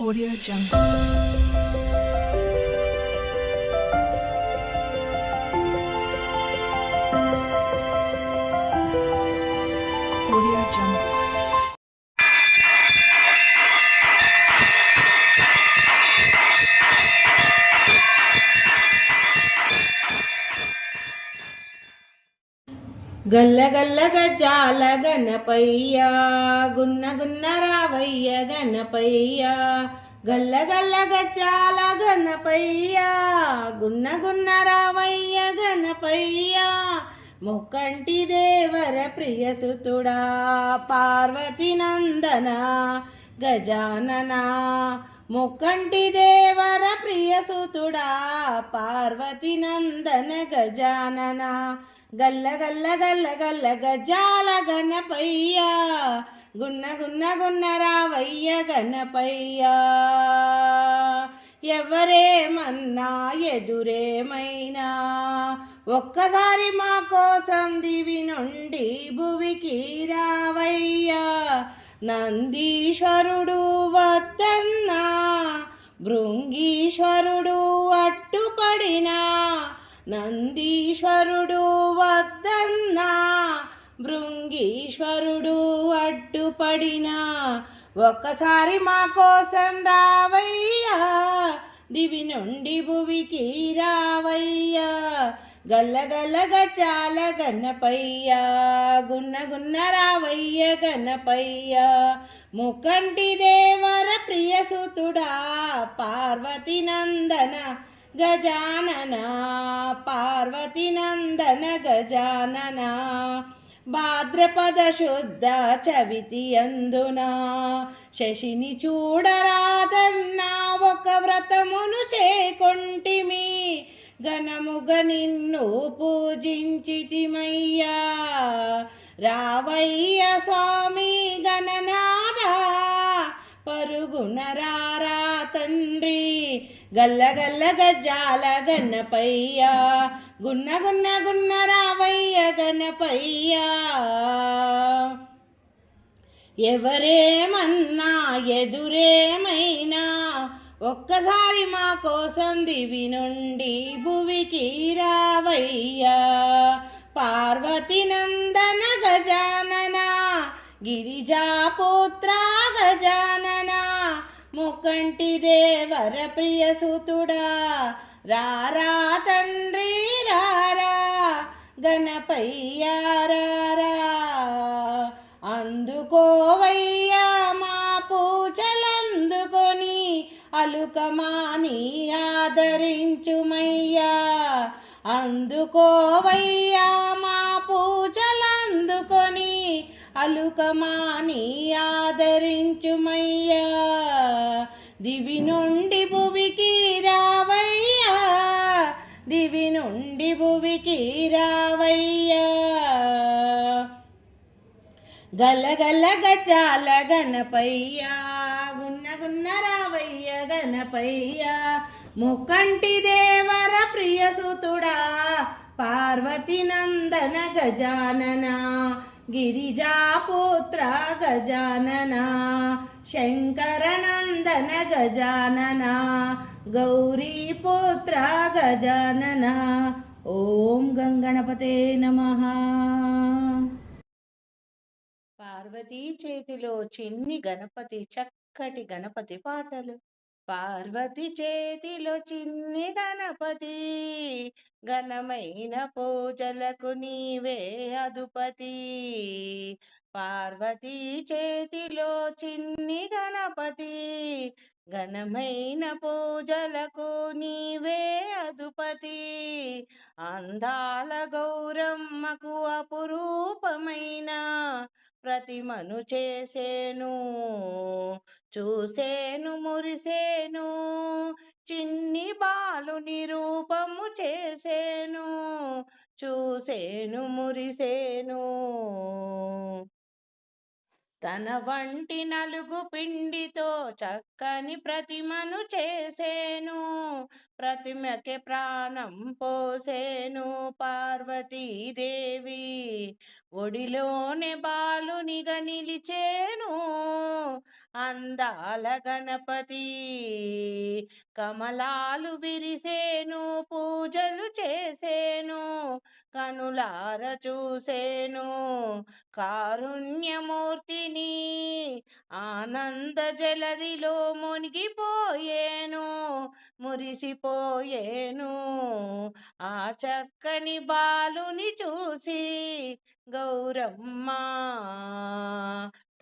Audio Jungle. గల్ల గల్ల గజాల గణపయ్య గున్న గున్న రావయ్య గణపయ్య. గల్ల గల్ల గజాల గణపయ్య గున్న గున్న రావయ్య గణపయ్య. ముక్కంటి దేవర ప్రియసుతుడా పార్వతి నందన గజానన. ముక్కంటి దేవర ప్రియసుతుడా పార్వతి నందన గజానన. గల్ల గల్ల గల్ల గల్ల గజాల గణపయ్య. గున్న గున్న గున్న రావయ్య గణపయ్య. ఎవరేమన్నా ఎదురేమైనా ఒక్కసారి మా కోసం దివి నుండి భువికి రావయ్యా. నందీశ్వరుడు వద్దన్నా భృంగీశ్వరుడు అట్టుపడినా నందీశ్వరుడు వద్దన్నా భృంగీశ్వరుడు అడ్డుపడినా ఒక్కసారి మా కోసం రావయ్యా దివి నుండి భువికి రావయ్యా గల్లగల్లగ చాల గణపయ్యా గున్న గున్న రావయ్య గణపయ్యా ముకంటి దేవర ప్రియసుతుడా పార్వతి నందన గజానన పార్వతి నందన గజానన భాద్రపద శుద్ధ చవితి అందున శశిని చూడరాదన్నా ఒక వ్రతమును చేకొంటిమి ఘనముగ నిన్ను పూజించితిమయ్యా రావయ్య స్వామి గణనాథ పరుగున రారా తండ్రి గల్ల గల్ల గజ్జాల గన్నపయ్య గున్న గున్న గున్న రావయ్య గణపయ్యా. ఎవరేమన్నా ఎదురేమైనా ఒక్కసారి మా కోసం దివి నుండి భువికి రావయ్యా. పార్వతి నందన గజానన గిరిజాపుత్ర గజాన కంటి దేవర ప్రియసుతుడా రారా తండ్రి రారా. గణపయ్యారా అందుకోవయ్యా మా పూజలందుకొని అలుకమాని ఆదరించుమయ్యా. అందుకోవయ్యా మా పూజలందుకొని అలుకమాని ఆదరించుమయ్యా. దివి నుండి భువికి రావయ్యా. దివి నుండి భువికి రావయ్యా. గలగల గల గజాల గణపయ్య. గున్న గున్న రావయ్య గణపయ్యా. ముకంటి దేవర ప్రియసుతుడా పార్వతి నందన గజానన. గిరిజాపుత్ర గజాననా. శంకరనందన గజానన గౌరీపుత్ర గజానన ఓం గంగణపతే నమ పార్వతీ చేతిలో చిన్ని గణపతి చక్కటి గణపతి పాటలు పార్వతి చేతిలో చిన్ని గణపతి ఘనమైన పూజలకు నీవే అధుపతి పార్వతీ చేతిలో చిన్ని గణపతి ఘనమైన పూజలకు నీవే అధుపతి. అందాల గౌరమ్మకు అపురూపమైన ప్రతిమను చేసేను చూసేను మురిసేను చిన్ని బాలుని రూపము చేసేను చూసేను మురిసేను. తన వంటి నలుగు పిండితో చక్కని ప్రతిమను చేసేను. ప్రతిమకి ప్రాణం పోసేను పార్వతీదేవి. ఒడిలోనే బాలునిగా నిలిచేను. అందాల గణపతి కమలాలు విరిసేను పూజలు చేసేను కనులార చూసేను. కారుణ్యమూర్తిని ఆనంద జలదిలో మునిగిపోయేను. మురిసిపోయేను. ఆ చక్కని బాలుని చూసి గౌరమ్మ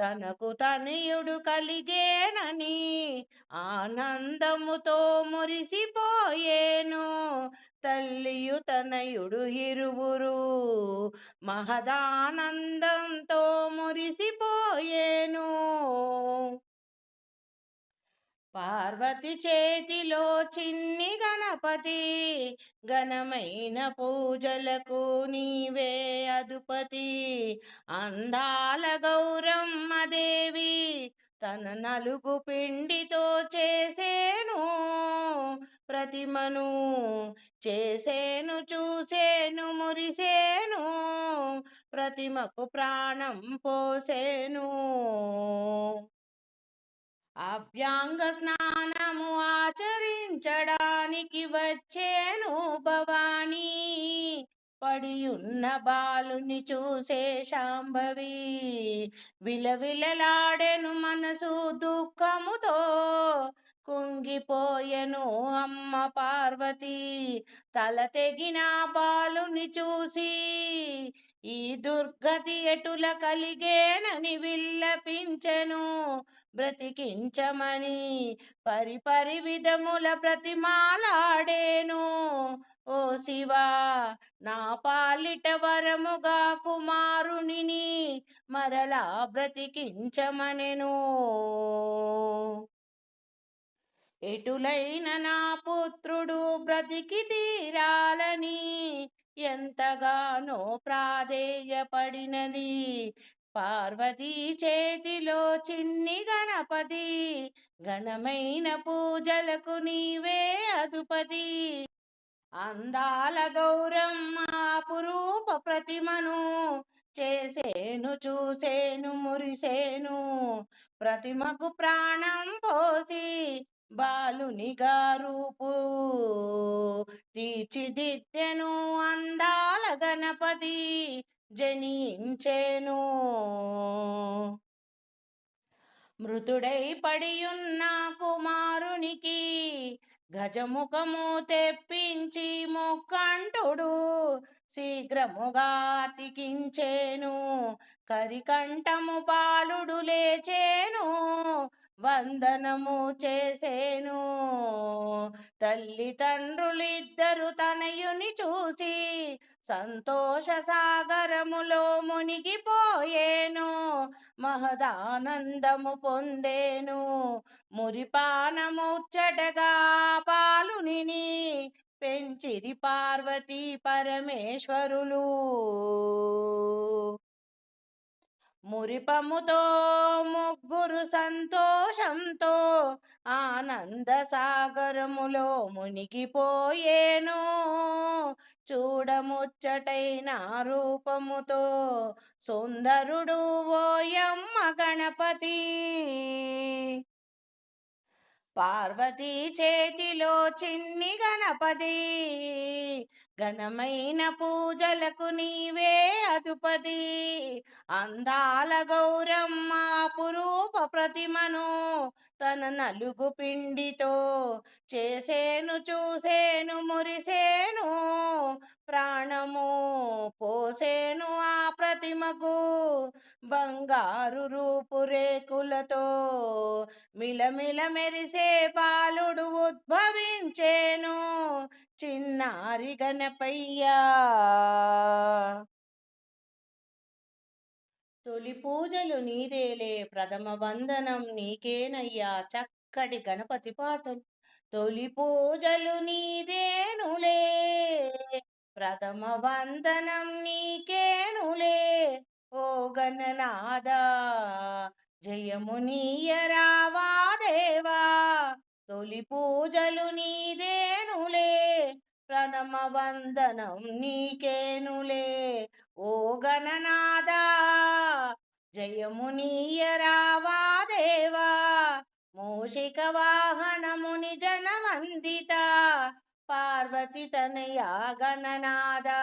తనకు తనయుడు కలిగేనని ఆనందముతో మురిసిపోయేను. తల్లియు తనయుడు ఇరువురు మహదానందంతో మురిసిపోయేను. పార్వతి చేతిలో చిన్ని గణపతి ఘనమైన పూజలకు నీవే అధుపతి. అందాల గౌరమ్మ దేవి తన నలుగు పిండితో చేసేను ప్రతిమను చేసేను చూసేను మురిసేను ప్రతిమకు ప్రాణం పోసేను. అవ్యాంగ స్నానము ఆచరించడానికి వచ్చేను భవానీ. పడియున్న బాలుని చూసే శాంభవి. విలవిలలాడెను మనసు దుఃఖముతో. కుంగిపోయెను అమ్మ పార్వతి. తల తెగిన బాలుని చూసి ఈ దుర్గతి ఎటుల కలిగేనని విల్లపించెను? బ్రతికించమని పరిపరి విధముల ప్రతిమాలాడేను. ఓ శివా నా పాలిట వరముగా కుమారునిని మరలా బ్రతికించమనెను. ఎటులైన నా పుత్రుడు బ్రతికి తీరాలని ఎంతగానో ప్రాధేయపడినది. పార్వతీ చేతిలో చిన్ని గణపతి ఘనమైన పూజలకు నీవే అధుపతి. అందాల గౌరమ్మ పురూప ప్రతిమను చేసేను చూసేను మురిసేను. ప్రతిమకు ప్రాణం పోసి బాలునిగా రూపు. తీర్చిదిద్దెను అందాల గణపతి జనించేను. మృతుడై పడియున్న కుమారునికి గజముఖము తెప్పించి మొక్కంటుడు. శీఘ్రముగా అతికించేను కరికంఠము బాలుడు లేచేను. వందనము చేసేను. తల్లిదండ్రులిద్దరు తనయుని చూసి సంతోష సాగరములో మునిగిపోయేను. మహదానందము పొందేను. మురిపానముచ్చటగా పాలుని పెంచిరి పార్వతీ పరమేశ్వరులు. మురిపముతో ముగ్గురు సంతోషంతో ఆనంద సాగరములో మునిగిపోయేను. చూడముచ్చటైన రూపముతో సుందరుడు ఓయమ్మ గణపతి. పార్వతీ చేతిలో చిన్ని గణపతి. ఘనమైన పూజలకు నీవే అధుపతి. అందాల గౌరమ్మ పురూప ప్రతిమను తన నలుగు పిండితో చేసేను చూసేను మురిసేను ప్రాణము పోసేను ఆ ప్రతిమకు. బంగారు రూపురేకులతో మిలమిల మెరిసే బాలుడు ఉద్భవించేను చిన్నారి గణపయ్యా. తొలి పూజలు నీదేలే ప్రథమ వందనం నీకేనయ్యా చక్కటి గణపతి పాటలు. తొలి పూజలు నీదేనులే ప్రథమ వందనం నీకేనులే ఓ గణనాదా జయము నీయరావా దేవా తొలి పూజలు నీదేనులే ప్రథమ వందనం నీకేనులే. ఓ గణనాదా జయము నీయరావా దేవా మూషిక వాహనముని జనవందిత పార్వతి తనయా గణనాదా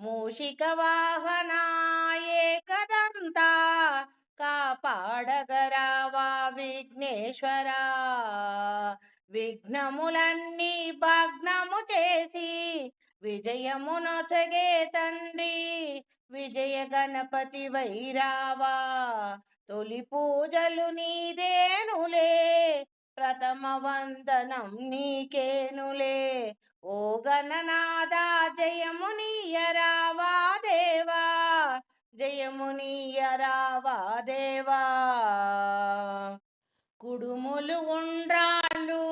మూషికవాహనాయే కదంతా కాపాడగరావా విఘ్నేశ్వరా. విఘ్నములన్నీ భగ్నము చేసి విజయమునొచగే తండ్రి విజయ గణపతి వైరావా. తొలి పూజలు నీదేనులే ప్రథమ వందనం నీకేనులే. ఓ గణనాదా జయమునియరావా దేవా? జయమునియరావా దేవా? కుడుములు ఉండ్రాళ్ళు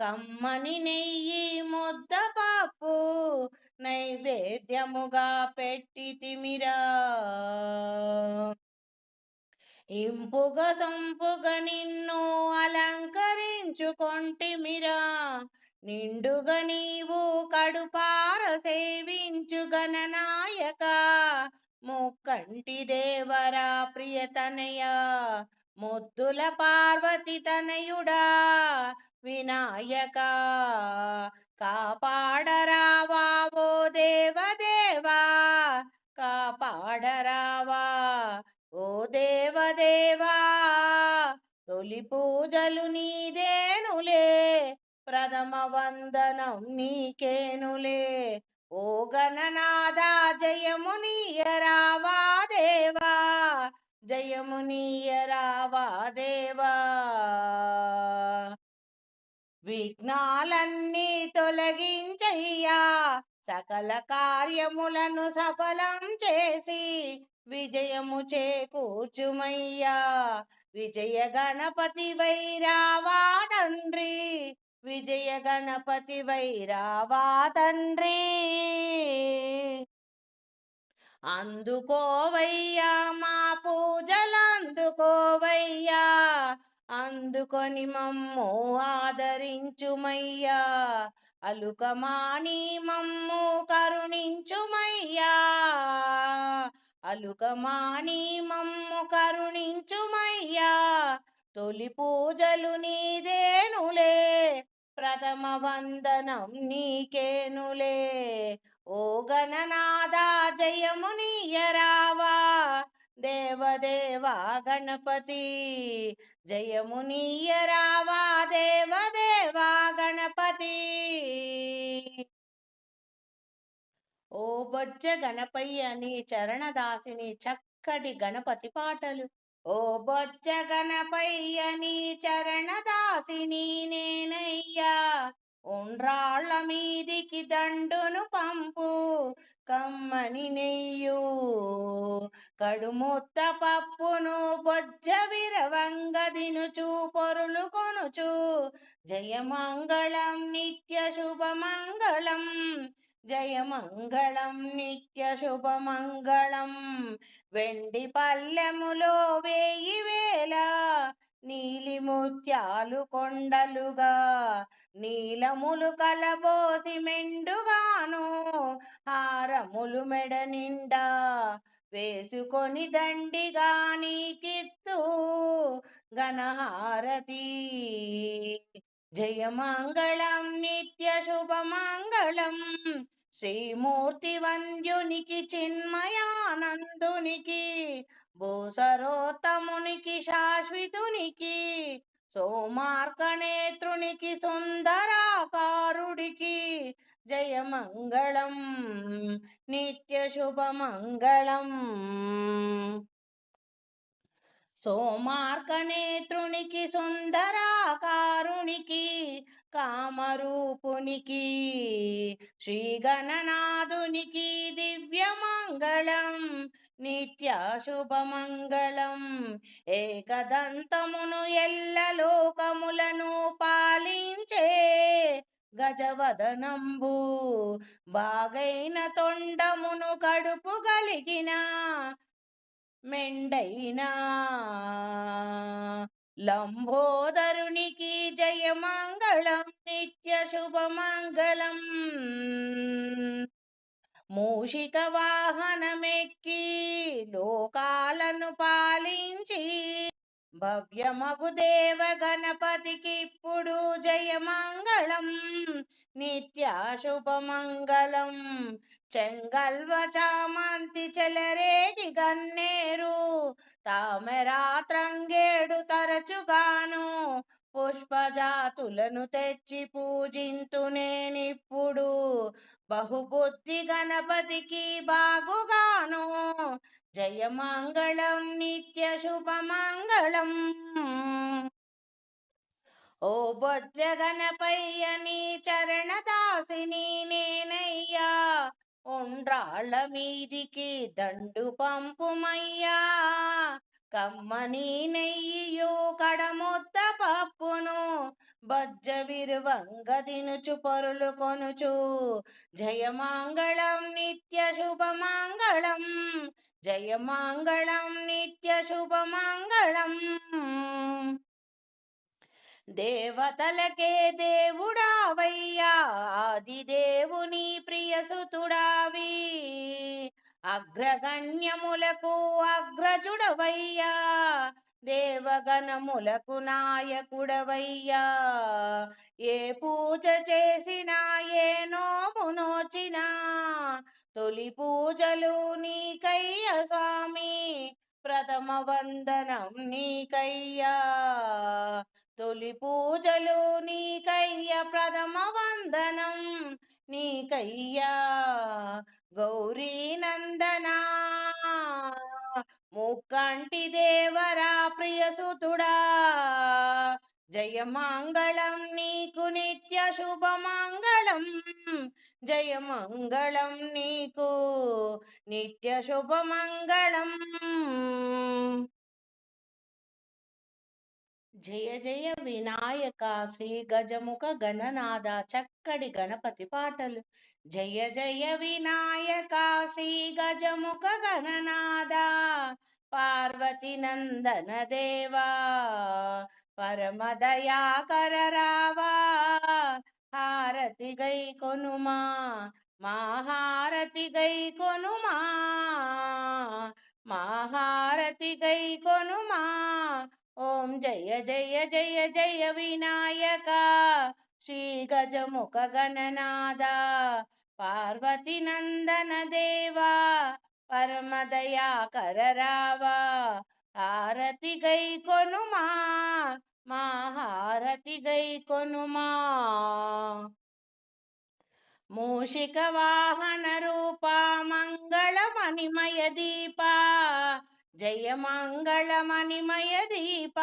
కమ్మని నెయ్యి ముద్ద పప్పు నైవేద్యముగా పెట్టి తిమిరా. ఇంపుగ సంపుగ నిన్ను అలంకరించుకొంటిమిరా. నిండుగ నీవు కడుపార సేవించు గణనాయక ముక్కంటి దేవరా ప్రియతనయ. ముద్దుల పార్వతి తనయుడా. వినాయక. కాపాడరావా ఓ దేవదేవా. కాపాడరావా ఓ దేవదేవా తొలి పూజలు నీదేనులే ప్రథమ వందనం నీకేనులే. ఓ గణనాదా జయము నీయరావా దేవా జయము నీయరావా దేవా. విఘ్నాలన్నీ తొలగించయ్యా సకల కార్యములను సఫలం చేసి విజయము చేకూర్చుమయ్యా. విజయ గణపతి వైరావా తండ్రి. విజయ గణపతి వైరావా తండ్రి. అందుకోవయ్యా మా పూజలందుకోవయ్యా. అందుకొని మమ్ము ఆదరించుమయ్యా. అలుకమాని మమ్ము కరుణించుమయ్యా. అలుకమాని మమ్ము కరుణించుమయ్యా. తొలి పూజలు నీదేనులే. ప్రథమ వందనం నీకేనులే. ఓ గణనాదా జయము నీయరావా దేవదేవా గణపతి. జయమునియరావా దేవదేవా గణపతి. ఓ బొజ్జ గణపయ్యని చరణదాసిని చక్కటి గణపతి పాటలు. ఓ బొజ్జ గణపయ్యని చరణదాసిని నేనయ్యా. ఉండ్రాళ్ళ మీదికి దండును పంపు. కమ్మని నెయ్యు కడుముత్త పప్పును బొజ్జ విరవంగ దినుచు పొరులు కొనుచు. జయమంగళం నిత్య శుభమంగళం జయమంగళం నిత్య శుభమంగళం. వెండి పల్లెములో వేయి వేల నీలి ముత్యాలు కొండలుగా. నీలములు కలబోసి మెండుగాను ఆ హారములు మెడ నిండా వేసుకొని దండిగా నీకిత్తు గణహారతి జయమంగళం నిత్య శుభమంగళం శ్రీమూర్తి వంద్యునికి చిన్మయానందునికి భూసరోత్తమునికి శాశ్వతునికి సోమార్కనేత్రునికి సుందరాకారుడికి జయమంగళం నిత్య శుభమంగళం సోమార్కనేత్రునికి సుందరాకారునికి కామరూపునికి శ్రీగణనాథునికి దివ్య దివ్యమంగళం నిత్య శుభమంగళం ఏకదంతమును ఎల్ల లోకములను పాలించే గజవదనంబు. బాగైన తొండమును కడుపు గలిగిన. మెండైనా లంబోదరునికి జయమంగళం నిత్య శుభమంగళం. మూషిక వాహనమెక్కి భవ్యమగు దేవ గణపతికిప్పుడు జయమంగళం నిత్యాశుభమంగళం చెంగల్వ చామంతి చెలరేగి గన్నేరు తామరాత్రంగేడు తరచుగాను. పుష్పజాతులను తెచ్చి పూజింతు నేనిప్పుడు బహుబుద్ధి గణపతికి బాగుగాను. జయమంగళం నిత్య శుభమంగళం ఓ బొజ్జ గణపయ్య నీ చరణదాసిని నేనయ్యా. ఉండ్రాళ్ళ మీదికి దండు పంపుమయ్యా. కమ్మని నెయ్యియు కడమొత్త పప్పును బజ్జ విరువంగ తినుచు పొరులు కొనుచు. జయమాంగళం నిత్య శుభమాంగళం జయమాంగళం నిత్య శుభమాంగళం. దేవతలకే దేవుడావయ్యా ఆది దేవుని ప్రియసుతుడావి అగ్రగణ్యములకు అగ్రజుడవయ్యా దేవగణములకు నాయకుడవయ్యా. ఏ పూజ చేసినా ఏ నోము నోచినా తొలి పూజలు నీకయ్య స్వామి ప్రథమ వందనం నీకయ్యా. తొలి పూజలు నీకయ్య ప్రథమ వందనం. నీకయ్యా గౌరీ నందనా. ముక్కంటి దేవరా ప్రియసుతుడా జయమంగళం నీకు నిత్య శుభమంగళం జయమంగళం నీకు నిత్య శుభమంగళం జయ జయ వినాయక శ్రీ గజముఖ గణనాథ చక్కడి గణపతి పాటలు. జయ జయ వినాయక శ్రీ గజముఖ గణనాథ పార్వతి నందన దేవా పరమదయాకర రావా హారతి గై కొనుమా మహారతి గై కొనుమా మహారతి గై కొనుమా ఓం జయ జయ జయ జయ వినాయక శ్రీ గజముఖ గణనాద పార్వతి నందన దేవా పరమదయాకర రావా హారతి గై కొనుమా మహారతి గై కొనుమా మూషిక వాహన రూపా మంగళ మణిమయ దీపా జయ మంగళమణిమయ దీప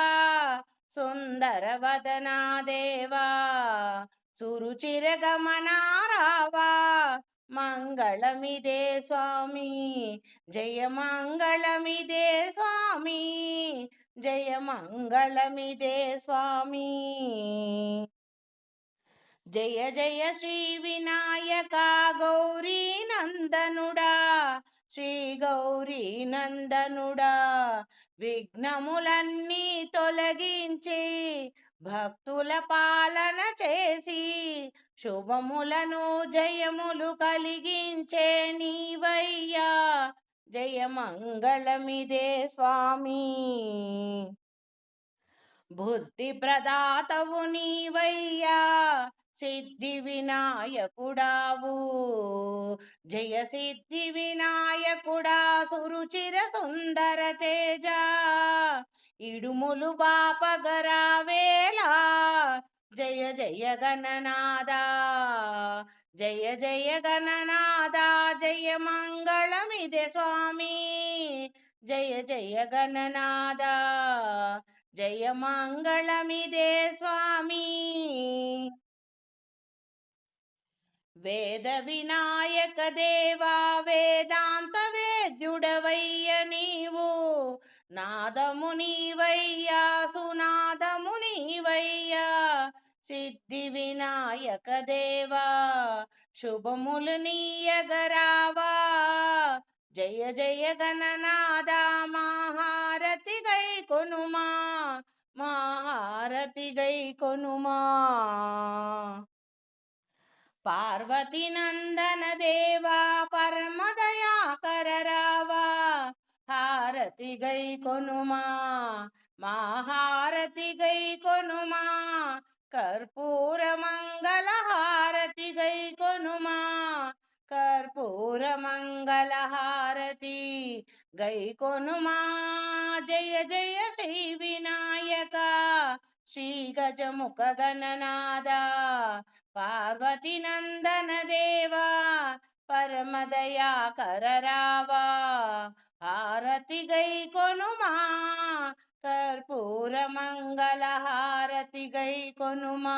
సుందర వదనా దేవా సురుచిర గమనారావా మంగళమిదే స్వామి జయ మంగళమిదే స్వామి జయ మంగళమిదే స్వామి జయ జయ శ్రీ వినాయక గౌరీ నందనుడా శ్రీ గౌరీ నందనుడా. విఘ్నములన్నీ తొలగించి భక్తుల పాలన చేసి శుభములను జయములు కలిగించే నీవయ్యా. జయ మంగళమిదే స్వామి. బుద్ధి ప్రదాతవు నీవయ్యా. సిద్ధి వినాయకుడావు జయ సిద్ధి వినాయకుడా సురుచిర సుందర తేజ. ఇడుములు బాపగరావేలా జయ జయ గణనాద జయ జయ గణనాద జయ మంగళమిదే స్వామి. జయ జయ గణనాద జయ మంగళమిదే స్వామి. వేద వినాయక దేవా వేదాంత వేద్యుడవయ్య నీవు. నాదము నీవయ్యా సునాదము నీవయ్యా. సిద్ధి వినాయక దేవా శుభములు నీయగరావా. జయ జయ గణనాద మహారతి గై కొనుమా మహారతి గై కొనుమా. పార్వతి నందన దేవా పరమదయాకర రావా హారతి గై కొనుమా మా హారతి గై కొనుమా కర్పూర మంగళ హారతి గై కొనుమా కర్పూర మంగళ హారతి గై కొనుమా జయ జయ శ్రీ వినాయక శ్రీగజముఖ గణనాద పార్వతి నందన దేవా పరమదయా కరరావా హారతి గై కొనుమా కర్పూర మంగళ హారతి గై కొనుమా